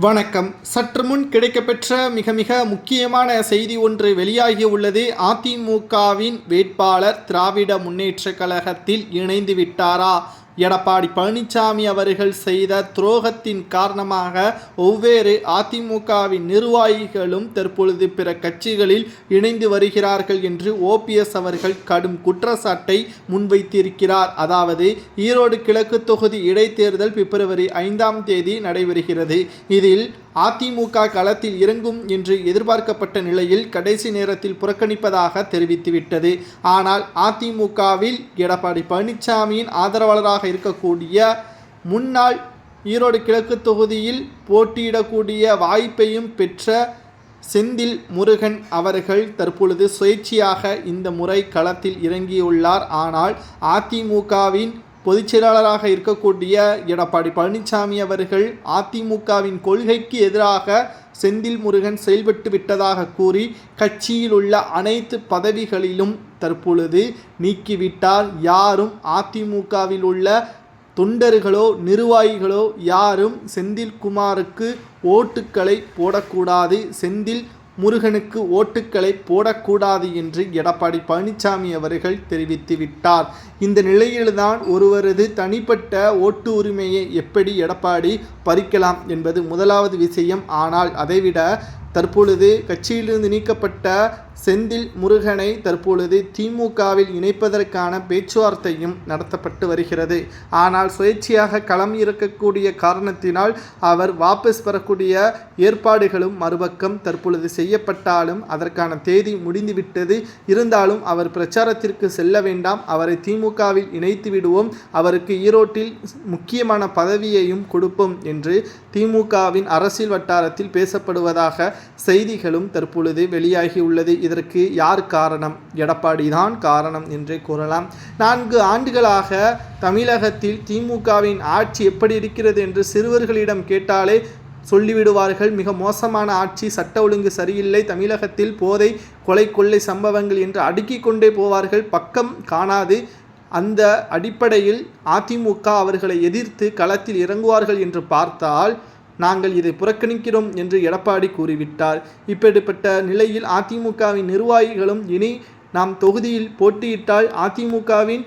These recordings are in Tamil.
வணக்கம். சற்று முன் கிடைக்கப்பெற்ற மிக மிக முக்கியமான செய்தி ஒன்று வெளியாகி உள்ளது. அதிமுகவின் வேட்பாளர் திராவிட முன்னேற்ற கழகத்தில் இணைந்து விட்டாரா? எடப்பாடி பழனிசாமி அவர்கள் செய்த துரோகத்தின் காரணமாக ஒவ்வேறு அதிமுகவின் நிர்வாகிகளும் தற்பொழுது பிற கட்சிகளில் இணைந்து வருகிறார்கள் என்று ஓபிஎஸ் அவர்கள் கடும் குற்றச்சாட்டை முன்வைத்திருக்கிறார். அதாவது ஈரோடு கிழக்கு தொகுதி இடைத்தேர்தல் பிப்ரவரி ஐந்தாம் தேதி நடைபெறுகிறது. இதில் அதிமுக களத்தில் இறங்கும் என்று எதிர்பார்க்கப்பட்ட நிலையில் கடைசி நேரத்தில் புறக்கணிப்பதாக தெரிவித்துவிட்டது. ஆனால் அதிமுகவில் எடப்பாடி பழனிசாமியின் ஆதரவாளராக இருக்கக்கூடிய முன்னாள் ஈரோடு கிழக்கு தொகுதியில் போட்டியிடக்கூடிய வாய்ப்பையும் பெற்ற செந்தில் முருகன் அவர்கள் தற்பொழுது சுயேட்சையாக இந்த முறை களத்தில் இறங்கியுள்ளார். ஆனால் அதிமுகவின் பொதுச் செயலாளராக இருக்கக்கூடிய எடப்பாடி பழனிசாமி அவர்கள் அதிமுகவின் கொள்கைக்கு எதிராக செந்தில் முருகன் செயல்பட்டு விட்டதாக கூறி கட்சியில் உள்ள அனைத்து பதவிகளிலும் தற்பொழுது நீக்கிவிட்டால் யாரும் அதிமுகவில் உள்ள தொண்டர்களோ நிர்வாகிகளோ யாரும் செந்தில்குமாருக்கு ஓட்டுக்களை போடக்கூடாது. செந்தில் முருகனுக்கு ஓட்டுக்களை போடக்கூடாது என்று எடப்பாடி பழனிசாமி அவர்கள் தெரிவித்து விட்டார். இந்த நிலையில்தான் ஒருவரது தனிப்பட்ட ஓட்டு உரிமையை எப்படி எடப்பாடி பறிக்கலாம் என்பது முதலாவது விஷயம். ஆனால் அதைவிட தற்பொழுது கட்சியிலிருந்து நீக்கப்பட்ட செந்தில் முருகனை தற்பொழுது திமுகவில் இணைப்பதற்கான பேச்சுவார்த்தையும் நடத்தப்பட்டு வருகிறது. ஆனால் சுயேட்சையாக களம் இருக்கக்கூடிய காரணத்தினால் அவர் வாபஸ் பெறக்கூடிய ஏற்பாடுகளும் மறுபக்கம் தற்பொழுது செய்யப்பட்டாலும் அதற்கான தேதி முடிந்துவிட்டது. இருந்தாலும் அவர் பிரச்சாரத்திற்கு செல்ல வேண்டாம். அவரை திமுகவில் இணைத்து விடுவோம். அவருக்கு ஈரோட்டில் முக்கியமான பதவியையும் கொடுப்போம் என்று திமுகவின் அரசியல் வட்டாரத்தில் பேசப்படுவதாக செய்திகளும் தற்பொழுது வெளியாகியுள்ளது. இதற்கு யார் காரணம்? எடப்பாடி தான் காரணம் என்றே கூறலாம். நான்கு ஆண்டுகளாக தமிழகத்தில் திமுகவின் ஆட்சி எப்படி இருக்கிறது என்று சிறுவர்களிடம் கேட்டாலே சொல்லிவிடுவார்கள். மிக மோசமான ஆட்சி சட்ட ஒழுங்கு சரியில்லை தமிழகத்தில் போதை கொலை கொள்ளை சம்பவங்கள் என்று அடுக்கிக் கொண்டே போவார்கள். பக்கம் காணாது. அந்த அடிப்படையில் அதிமுக அவர்களை எதிர்த்து களத்தில் இறங்குவார்கள் என்று பார்த்தால் நாங்கள் இதை புறக்கணிக்கிறோம் என்று எடப்பாடி கூறிவிட்டார். இப்படிப்பட்ட நிலையில் அதிமுகவின் நிர்வாகிகளும் இனி நாம் தொகுதியில் போட்டியிட்டால் அதிமுகவின்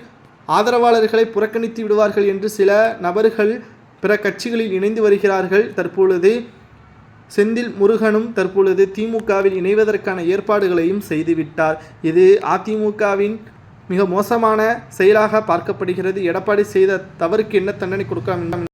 ஆதரவாளர்களை புறக்கணித்து விடுவார்கள் என்று சில நபர்கள் பிற கட்சிகளில் இணைந்து வருகிறார்கள். தற்பொழுது செந்தில் முருகனும் தற்பொழுது திமுகவில் இணைவதற்கான ஏற்பாடுகளையும் செய்துவிட்டார். இது அதிமுகவின் மிக மோசமான செயலாக பார்க்கப்படுகிறது. எடப்பாடி செய்த தவறுக்கு என்ன தண்டனை கொடுக்கலாம்